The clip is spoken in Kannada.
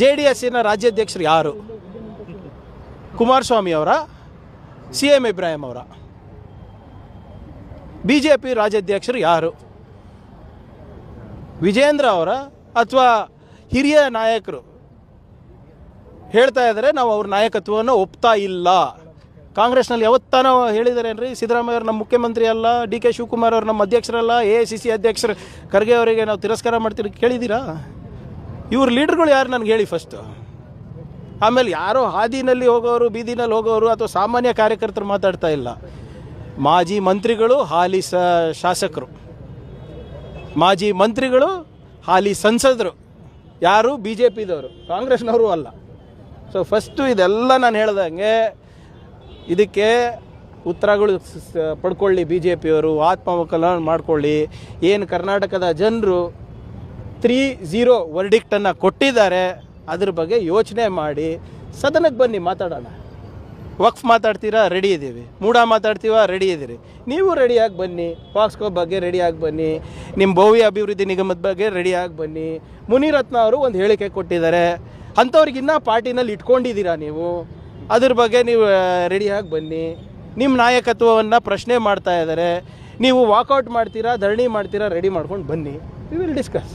ಜೆ ಡಿ ಎಸ್ಸಿನ ರಾಜ್ಯಾಧ್ಯಕ್ಷರು ಯಾರು? ಕುಮಾರಸ್ವಾಮಿ ಅವರ ಸಿ ಎಂ ಇಬ್ರಾಹಿಂ ಅವರ. ಬಿ ಜೆ ಪಿ ರಾಜ್ಯಾಧ್ಯಕ್ಷರು ಯಾರು? ವಿಜೇಂದ್ರ ಅವರ ಅಥವಾ ಹಿರಿಯ ನಾಯಕರು? ಹೇಳ್ತಾ ಇದ್ದಾರೆ, ನಾವು ಅವ್ರ ನಾಯಕತ್ವವನ್ನು ಒಪ್ತಾ ಇಲ್ಲ. ಕಾಂಗ್ರೆಸ್ನಲ್ಲಿ ಯಾವತ್ತಾನೋ ಹೇಳಿದಾರೇನ್ರಿ, ಸಿದ್ದರಾಮಯ್ಯ ಅವ್ರು ನಮ್ಮ ಮುಖ್ಯಮಂತ್ರಿ ಅಲ್ಲ, ಡಿ ಕೆ ಶಿವಕುಮಾರ್ ಅವ್ರು ನಮ್ಮ ಅಧ್ಯಕ್ಷರಲ್ಲ, ಎ ಐ ಸಿ ಸಿ ಅಧ್ಯಕ್ಷರು ಖರ್ಗೆ ಅವರಿಗೆ ನಾವು ತಿರಸ್ಕಾರ ಮಾಡ್ತೀರಿ ಕೇಳಿದ್ದೀರಾ? ಇವ್ರ ಲೀಡರ್ಗಳು ಯಾರು ನನಗೆ ಹೇಳಿ ಫಸ್ಟು ಆಮೇಲೆ ಯಾರೋ ಹಾದಿನಲ್ಲಿ ಹೋಗೋರು, ಬೀದಿನಲ್ಲಿ ಹೋಗೋರು ಅಥವಾ ಸಾಮಾನ್ಯ ಕಾರ್ಯಕರ್ತರು ಮಾತಾಡ್ತಾ ಇಲ್ಲ. ಮಾಜಿ ಮಂತ್ರಿಗಳು, ಹಾಲಿ ಸ, ಶಾಸಕರು. ಮಾಜಿ ಮಂತ್ರಿಗಳು, ಹಾಲಿ ಸಂಸದರು. ಯಾರು? ಬಿ ಜೆ ಪಿದವರು ಕಾಂಗ್ರೆಸ್ನವರು ಅಲ್ಲ. ಸೊ ಫಸ್ಟು ಇದೆಲ್ಲ ನಾನು ಹೇಳ್ದಂಗೆ ಇದಕ್ಕೆ ಉತ್ತರಗಳು ಪಡ್ಕೊಳ್ಳಿ ಬಿ ಜೆ ಪಿಯವರು ಆತ್ಮವಕಲನ ಮಾಡ್ಕೊಳ್ಳಿ. ಏನು ಕರ್ನಾಟಕದ ಜನರು ತ್ರೀ ಝೀರೋ ವರ್ಡಿಕ್ಟನ್ನು ಕೊಟ್ಟಿದ್ದಾರೆ. ಅದ್ರ ಬಗ್ಗೆ ಯೋಚನೆ ಮಾಡಿ, ಸದನಕ್ಕೆ ಬನ್ನಿ, ಮಾತಾಡೋಣ. ವಕ್ಫ್ ಮಾತಾಡ್ತೀರಾ ರೆಡಿ ಇದ್ದೀವಿ ಮೂಡ ಮಾತಾಡ್ತೀವ ರೆಡಿ ಇದ್ದೀರಿ ನೀವು ರೆಡಿಯಾಗಿ ಬನ್ನಿ ಪಾಕ್ಸ್ಕೋ ಬಗ್ಗೆ ರೆಡಿಯಾಗಿ ಬನ್ನಿ ನಿಮ್ಮ ಭವ್ಯ ಅಭಿವೃದ್ಧಿ ನಿಗಮದ ಬಗ್ಗೆ ರೆಡಿಯಾಗಿ ಬನ್ನಿ. ಮುನಿರತ್ನ ಅವರು ಒಂದು ಹೇಳಿಕೆ ಕೊಟ್ಟಿದ್ದಾರೆ. ಅಂಥವ್ರಿಗಿನ್ನ ಪಾರ್ಟಿನಲ್ಲಿ ಇಟ್ಕೊಂಡಿದ್ದೀರಾ ನೀವು? ಅದ್ರ ಬಗ್ಗೆ ನೀವು ರೆಡಿಯಾಗಿ ಬನ್ನಿ. ನಿಮ್ಮ ನಾಯಕತ್ವವನ್ನು ಪ್ರಶ್ನೆ ಮಾಡ್ತಾ ಇದ್ದಾರೆ. ನೀವು ವಾಕೌಟ್ ಮಾಡ್ತೀರಾ, ಧರಣಿ ಮಾಡ್ತೀರಾ ರೆಡಿ ಮಾಡ್ಕೊಂಡು ಬನ್ನಿ. We will discuss